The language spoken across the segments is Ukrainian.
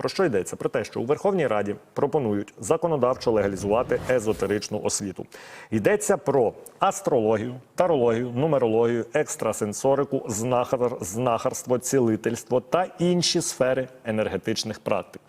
Про що йдеться? Про те, що у Верховній Раді пропонують законодавчо легалізувати езотеричну освіту. Йдеться про астрологію, тарологію, нумерологію, екстрасенсорику, знахар, знахарство, цілительство та інші сфери енергетичних практик.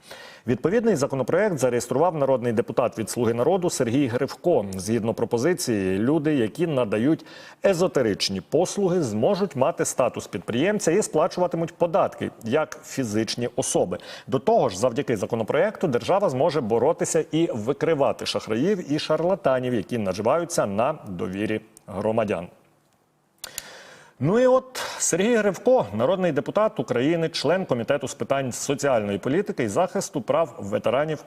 Відповідний законопроект зареєстрував народний депутат від Слуги народу Сергій Гривко. Згідно пропозиції, люди, які надають езотеричні послуги, зможуть мати статус підприємця і сплачуватимуть податки як фізичні особи. До того ж, завдяки законопроекту, держава зможе боротися і викривати шахраїв і шарлатанів, які наживаються на довірі громадян. Ну і от Сергій Гривко, народний депутат України, член комітету з питань соціальної політики і захисту прав ветеранів.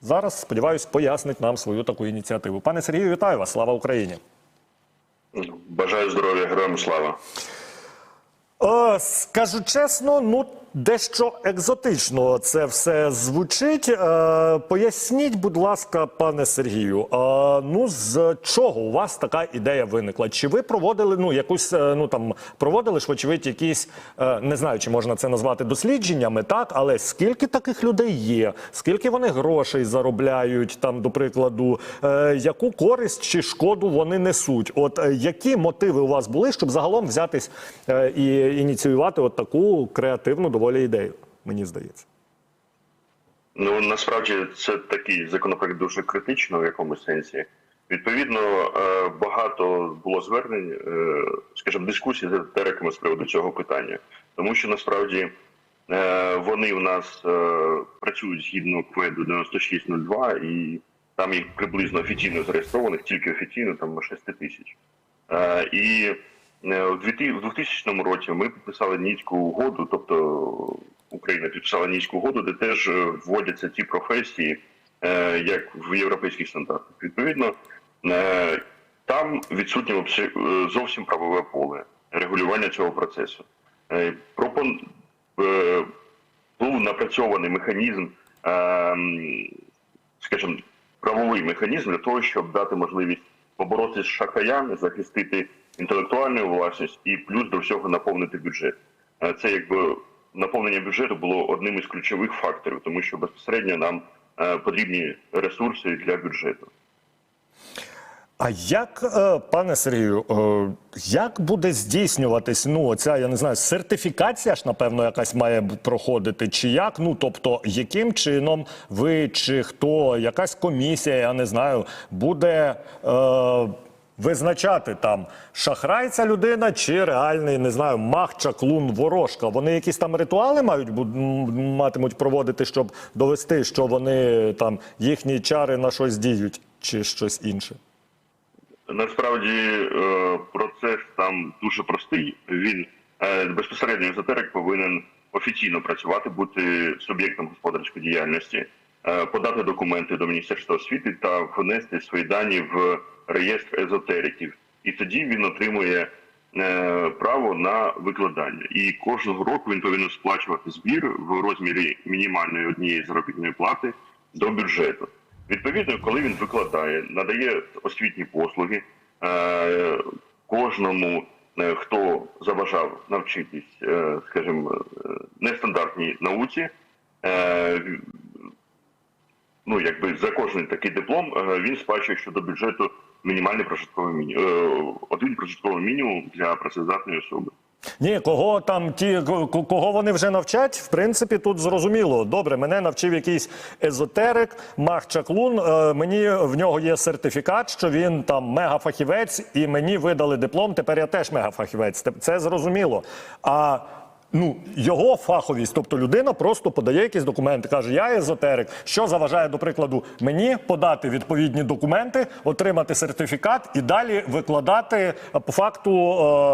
Зараз сподіваюсь, пояснить нам свою таку ініціативу. Пане Сергію, вітаю вас! Слава Україні! Бажаю здоров'я, героям слава. Е, скажу чесно, ну дещо екзотично це все звучить. Е, поясніть, будь ласка, пане Сергію, е, ну з чого у вас така ідея виникла? Чи ви проводили ну якусь е, ну там проводили ж, вочевидь, якісь е, не знаю, чи можна це назвати дослідженнями, так але скільки таких людей є? Скільки вони грошей заробляють? Там, до прикладу, яку користь чи шкоду вони несуть? От які мотиви у вас були, щоб загалом взятись і ініціювати от таку креативну доволі ідею? Мені здається. Ну насправді це такий законопроект дуже критичний в якомусь сенсі. Відповідно, е, багато було звернень, е, скажімо, дискусій з етериками з приводу цього питання, тому що насправді е, вони у нас працюють згідно кведу 9602, і там їх приблизно офіційно зареєстрованих, тільки офіційно там 6 тисяч. І в 2000 в 2000 році ми підписали Ніцьку угоду, тобто Україна підписала Ніцьку угоду, де теж е, вводяться ті професії, е, як в європейських стандартах. Відповідно, е, там відсутнє е, зовсім правове поле регулювання цього процесу. Е, Пропон е, був напрацьований механізм, е, скажімо, правовий механізм для того, щоб дати можливість поборотися з шахраями, захистити інтелектуальну власність і плюс до всього наповнити бюджет. Е, Це якби наповнення бюджету було одним із ключових факторів, тому що безпосередньо нам е, потрібні ресурси для бюджету. А як, е, пане Сергію, як буде здійснюватись ну оця, я не знаю, сертифікація ж, напевно, якась має проходити, чи як? Ну тобто, яким чином ви чи хто, якась комісія, я не знаю, буде е, визначати там шахрай ця людина чи реальний, не знаю, мах, чаклун, ворожка? Вони якісь там ритуали мають матимуть проводити, щоб довести, що вони там їхні чари на щось діють, чи щось інше? Насправді е, процес там дуже простий. Він е, безпосередньо езотерик повинен офіційно працювати, бути суб'єктом господарської діяльності, подати документи до Міністерства освіти та внести свої дані в реєстр езотериків. І тоді він отримує е, право на викладання. І кожного року він повинен сплачувати збір в розмірі мінімальної однієї заробітної плати до бюджету. Відповідно, коли він викладає, надає освітні послуги е, кожному, е, хто заважав навчитись, е, скажімо, е, нестандартній науці, е, ну якби за кожен такий диплом е, він сплачує щодо бюджету мінімальний прожитковий мінімум, один прожитковий мінімум для працездатної особи. Ні, кого там ті, ко- ко- кого вони вже навчать, в принципі, тут зрозуміло. Добре, мене навчив якийсь езотерик, мах чаклун. е, Мені в нього є сертифікат, що він там мегафахівець, і мені видали диплом. Тепер я теж мегафахівець. Це зрозуміло. А ну його фаховість, тобто людина просто подає якісь документи, каже: Я езотерик. Що заважає, до прикладу, мені подати відповідні документи, отримати сертифікат і далі викладати по факту.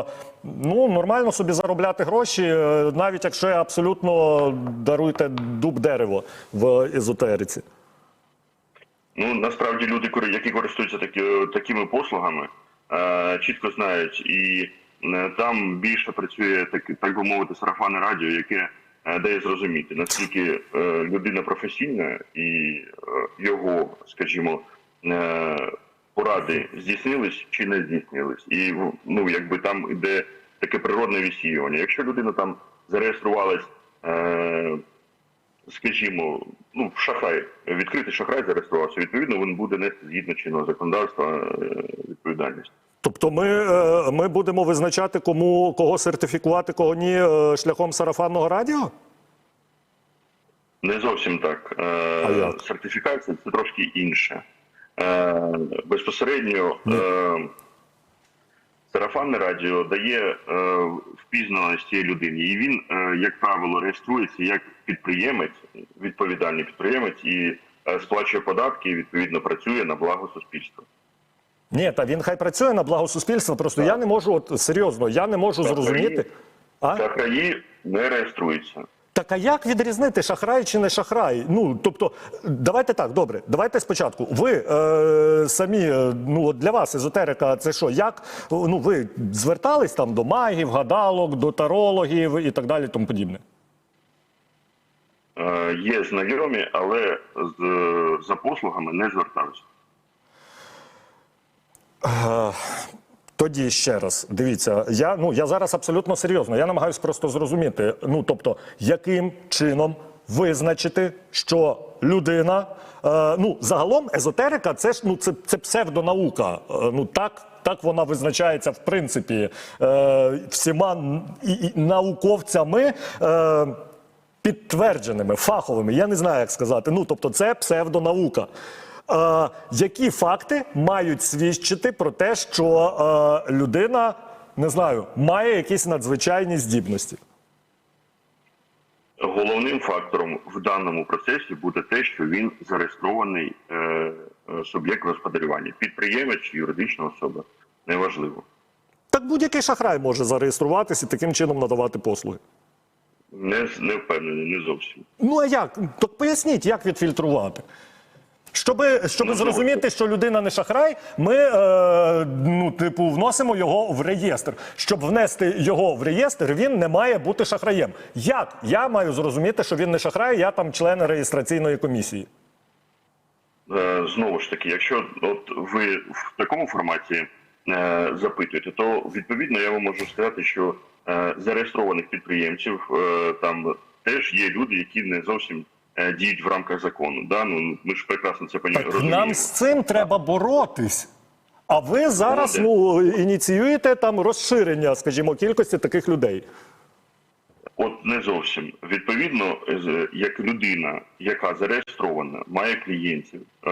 е, Ну, нормально собі заробляти гроші, е, навіть якщо я абсолютно даруйте дуб дерево в езотериці. Ну насправді люди, які користуються такі, такими послугами, е, чітко знають, і е, там більше працює так, так би мовити, сарафанне радіо, яке е, дає зрозуміти, наскільки е, людина професійна і е, його, скажімо, е, поради здійснились чи не здійснились. І ну, якби там іде таке природне висіювання. Якщо людина там зареєструвалась. Е, скажімо, ну, шахрай, відкритий шахрай зареєструвався, відповідно, він буде нести згідно чинного законодавства е, відповідальність. Тобто ми, е, ми будемо визначати, кому кого сертифікувати, кого ні, е, шляхом сарафанного радіо? Не зовсім так. А Е, як? Сертифікація це трошки інше. Безпосередньо е, сарафанне радіо дає впізнаність цієї людині, і він, як правило, реєструється як підприємець, відповідальний підприємець і сплачує податки і відповідно працює на благо суспільства. Ні, та він хай працює на благо суспільства. Просто я не можу, от серйозно, я не можу Так, зрозуміти. А? Шахраї не реєструються. Так а як відрізнити шахрай чи не шахрай? Ну тобто, давайте так, добре, давайте спочатку. Ви е, самі, е, ну от для вас езотерика, це що? Як ну ви звертались там до магів, гадалок, до тарологів і так далі, тому подібне? Е, Є знайомі, але з, за послугами не зверталися. Тоді ще раз дивіться, я ну я зараз абсолютно серйозно. Я намагаюся просто зрозуміти. Ну тобто, яким чином визначити, що людина, е, ну загалом езотерика, це ж ну це, це псевдонаука. Е, ну так. Так вона визначається в принципі е, всіма науковцями е, підтвердженими, фаховими. Я не знаю, як сказати. Ну тобто, це псевдонаука. Е, які факти мають свідчити про те, що е, людина не знаю, має якісь надзвичайні здібності? Головним фактором в даному процесі буде те, що він зареєстрований е, е, суб'єкт господарювання, підприємець чи юридична особа. Неважливо. Так будь-який шахрай може зареєструватися і таким чином надавати послуги. Не, не впевнений, не зовсім. Ну а як? Так поясніть, як відфільтрувати. Щоби, Ну, зрозуміти, що людина не шахрай, ми е, ну, типу, вносимо його в реєстр. Щоб внести його в реєстр, він не має бути шахраєм. Як я маю зрозуміти, що він не шахрай, я там член реєстраційної комісії. Е, Знову ж таки, якщо от ви в такому форматі е, запитуєте, то відповідно я вам можу сказати, що е, зареєстрованих підприємців е, там теж є люди, які не зовсім діють в рамках закону. Да? Ну, ми ж прекрасно це Так розуміємо. нам з цим треба боротись. А ви зараз ну, ініціюєте там розширення, скажімо, кількості таких людей. От не зовсім відповідно, як людина, яка зареєстрована, має клієнтів, е,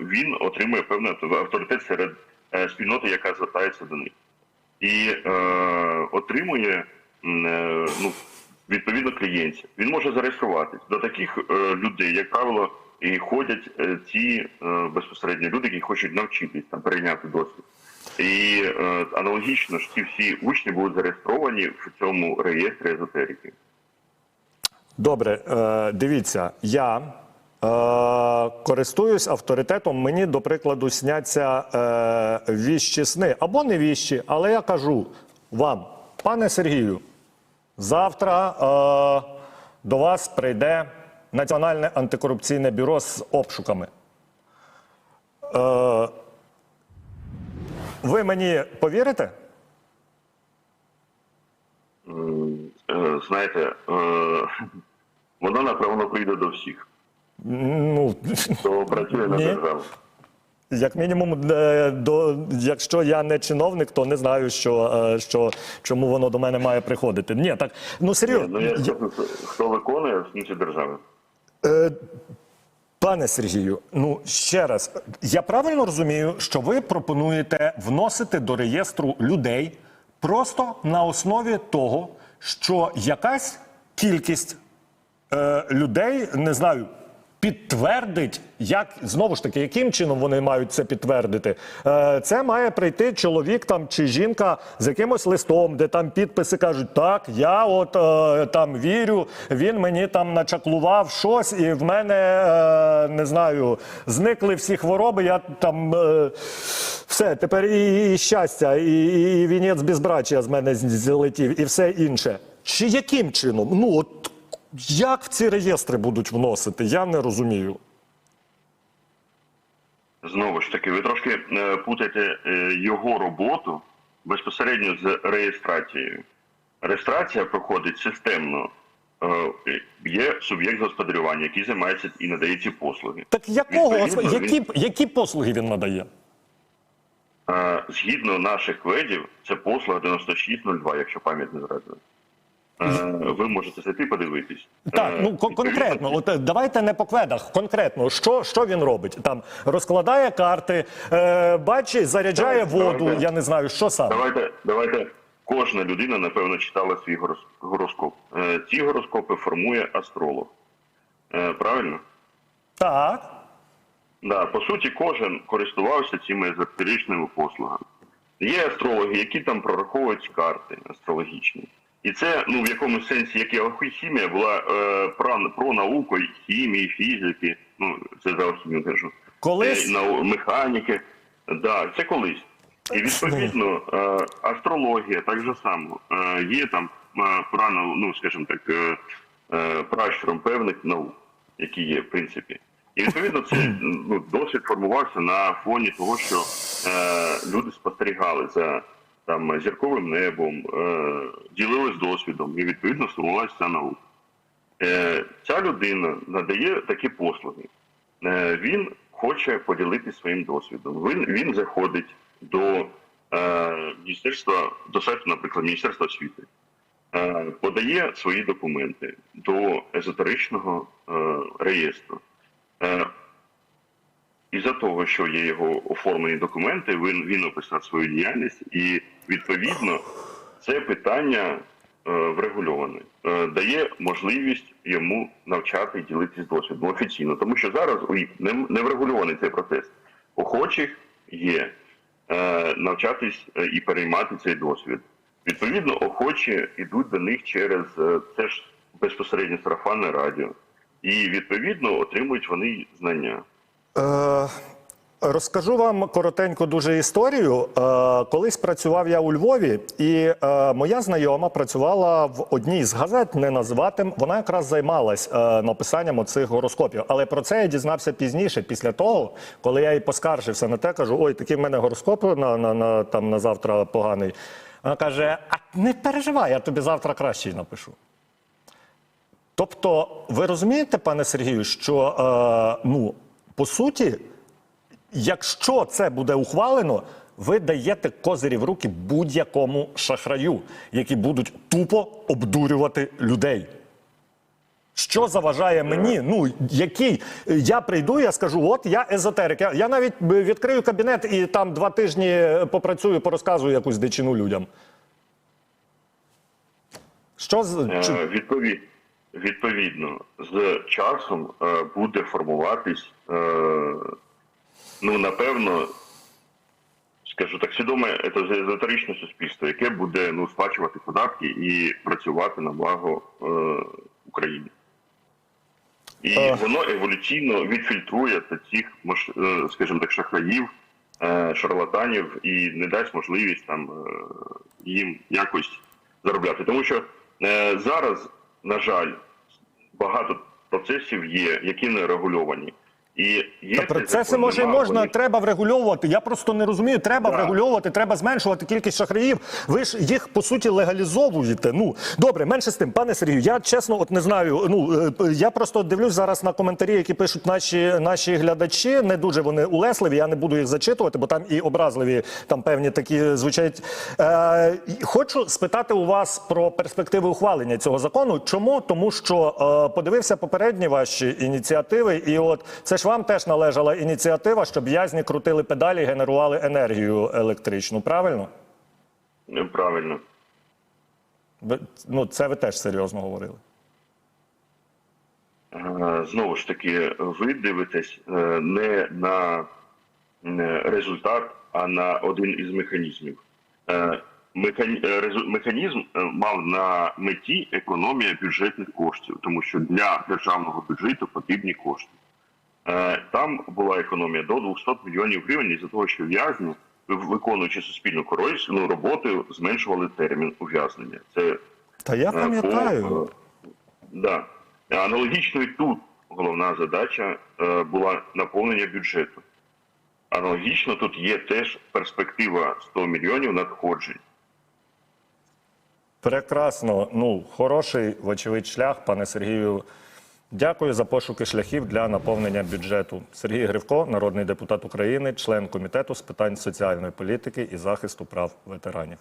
він отримує певний авторитет серед е, спільноти, яка звертається до них, і е, отримує е, ну, відповідно клієнтів. Він може зареєструватись до таких е, людей, як правило, і ходять е, ці е, безпосередньо люди, які хочуть навчитись там перейняти досвід. І аналогічно ж ці всі учні будуть зареєстровані в цьому реєстрі езотерики. Добре, дивіться, я користуюсь авторитетом. Мені, до прикладу, сняться віщі сни або не віщі, але я кажу вам, пане Сергію, завтра е, до вас прийде Національне антикорупційне бюро з обшуками. Е, ви мені повірите? Е, Знаєте, е, воно напевно прийде до всіх, Ну, хто працює на державу. Як мінімум, е, до якщо я не чиновник, то не знаю, що, е, що чому воно до мене має приходити. Ні, так ну серйозно. Ну, я, хто виконує функції держави. Е, Пане Сергію, ну ще раз, я правильно розумію, що ви пропонуєте вносити до реєстру людей просто на основі того, що якась кількість е, людей, не знаю, підтвердить, як знову ж таки, яким чином вони мають це підтвердити. Е, це має прийти чоловік там чи жінка з якимось листом, де там підписи кажуть, так, я от е, там вірю, він мені там начаклував щось, і в мене е, не знаю, зникли всі хвороби. Я там все, тепер і, і щастя, і, і вінець безбрачя з мене злетів, і все інше. Чи яким чином? Ну от як в ці реєстри будуть вносити? Я не розумію. Знову ж таки, ви трошки е, путаєте е, його роботу безпосередньо з реєстрацією. Реєстрація проходить системно е, є суб'єкт господарювання, який займається і надає ці послуги. Так якого Відповідно, він- які, які послуги він надає? Е, Згідно наших кведів, це послуга 9602, якщо пам'ять не зраджує. Е, Ви можете зайти подивитись. Так, Е, ну конкретно, от е, давайте не по кведах. Конкретно, що, що він робить? Там розкладає карти, е, бачить, заряджає Давайте, воду. давайте. Я не знаю, що саме. Давайте, давайте. Кожна людина, напевно, читала свій гороскоп. Ці гороскопи формує астролог. Правильно? Так. Да, по суті, кожен користувався цими езотеричними послугами. Є астрологи, які там прораховують карти астрологічні. І це, ну, в якомусь сенсі, як і алхімія, була е, про, про науку хімії, фізики, ну, це за алхімію кажу. Колись- Е, нау- механіки. Да, це колись. І відповідно, е, астрологія так же само. Е, є там е, прано, ну, скажімо так, е, е, пращуром певних наук, які є, в принципі. І відповідно це ну, досвід формувався на фоні того, що е, люди спостерігали за там зірковим небом, е, ділились досвідом, і відповідно сформувалася ця наука. Е, ця людина надає такі послуги. Е, він хоче поділитися своїм досвідом. Він, він заходить до е, міністерства, до сайту, наприклад, Міністерства освіти, е, подає свої документи до езотеричного е, реєстру. Е, із-за того, що є його оформлені документи, він, він описав свою діяльність, і відповідно це питання е, врегульоване, е, дає можливість йому навчати і ділитися досвідом офіційно, тому що зараз не, не врегульований цей процес. Охочих є е, навчатись е, і переймати цей досвід. Відповідно, охочі йдуть до них через е, це ж безпосередньо сарафанне радіо, і відповідно отримують вони знання. Е, Розкажу вам коротенько дуже історію. Е, Колись працював я у Львові, і е, моя знайома працювала в одній з газет, не назватим. Вона якраз займалась написанням оцих гороскопів. Але про це я дізнався пізніше, після того, коли я їй поскаржився на те, кажу: ой, такий в мене гороскоп на, на, на, там, на завтра поганий. Вона каже: А не переживай, я тобі завтра кращий напишу. Тобто, ви розумієте, пане Сергію, що ну, по суті, якщо це буде ухвалено, ви даєте козирі в руки будь-якому шахраю, які будуть тупо обдурювати людей. Що заважає мені? Ну який я прийду, я скажу, от я езотерик. Я, я навіть відкрию кабінет і там два тижні попрацюю, порозказую якусь дичину людям. Що з Е, Відповід, відповідно, з часом е, буде формуватись, е, ну напевно, скажу так, свідоме езотеричне суспільство, яке буде ну, сплачувати податки і працювати на благо е, України. І воно еволюційно відфільтрує цих, скажімо так, шахраїв, шарлатанів і не дасть можливість там їм якось заробляти. Тому що зараз, на жаль, багато процесів є, які не регульовані. І є процеси може і можна, вони- треба врегульовувати. Я просто не розумію. Треба Так. врегульовувати, треба зменшувати кількість шахраїв. Ви ж їх по суті легалізовуєте. Ну добре, менше з тим, пане Сергію. Я чесно, от не знаю. Ну е, я просто дивлюсь зараз на коментарі, які пишуть наші наші глядачі. Не дуже вони улесливі. Я не буду їх зачитувати, бо там і образливі там певні такі звучать. Е, хочу спитати у вас про перспективи ухвалення цього закону. Чому? Тому що е, подивився попередні ваші ініціативи, і от це ж вам теж належала ініціатива, щоб в'язні крутили педалі, і генерували енергію електричну. Правильно? Правильно. Ви, ну це ви теж серйозно говорили. Е, Знову ж таки, ви дивитесь е, не на результат, а на один із механізмів. Е, Механізм мав на меті економія бюджетних коштів, тому що для державного бюджету потрібні кошти. Е, Там була економія до 200 мільйонів гривень із-за того, що в'язні, виконуючи суспільну корисну роботу, зменшували термін ув'язнення. Це Та я Е, пам'ятаю. по- Да. Аналогічно і тут головна задача е, була наповнення бюджету. Аналогічно тут є теж перспектива 100 мільйонів надходжень. Прекрасно. Ну, хороший, вочевидь, шлях, пане Сергію. Дякую за пошуки шляхів для наповнення бюджету. Сергій Гривко, народний депутат України, член комітету з питань соціальної політики і захисту прав ветеранів.